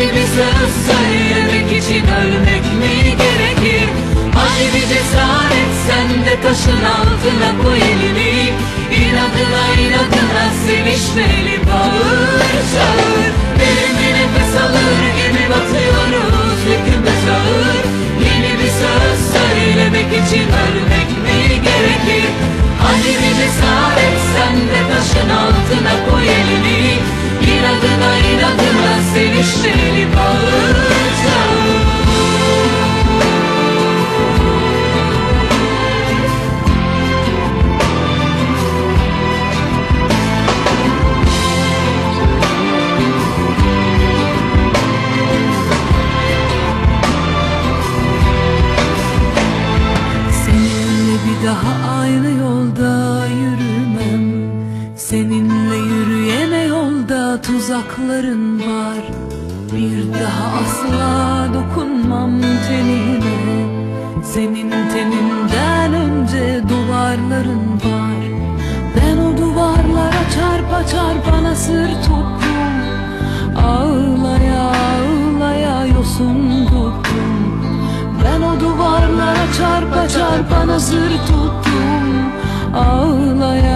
Yeni bir söz söylemek için ölmek mi gerekir? Hadi bir cesaret sen de taşın altına koy tuzakların var. Bir daha asla dokunmam tenine Senin teninden önce duvarların var. Ben o duvarlara çarpa çarpa nasır tuttum Ağlaya ağlaya yosun tuttum ben o duvarlara çarpa çarpa nazır tuttum ağlaya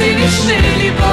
seni schnell lieber.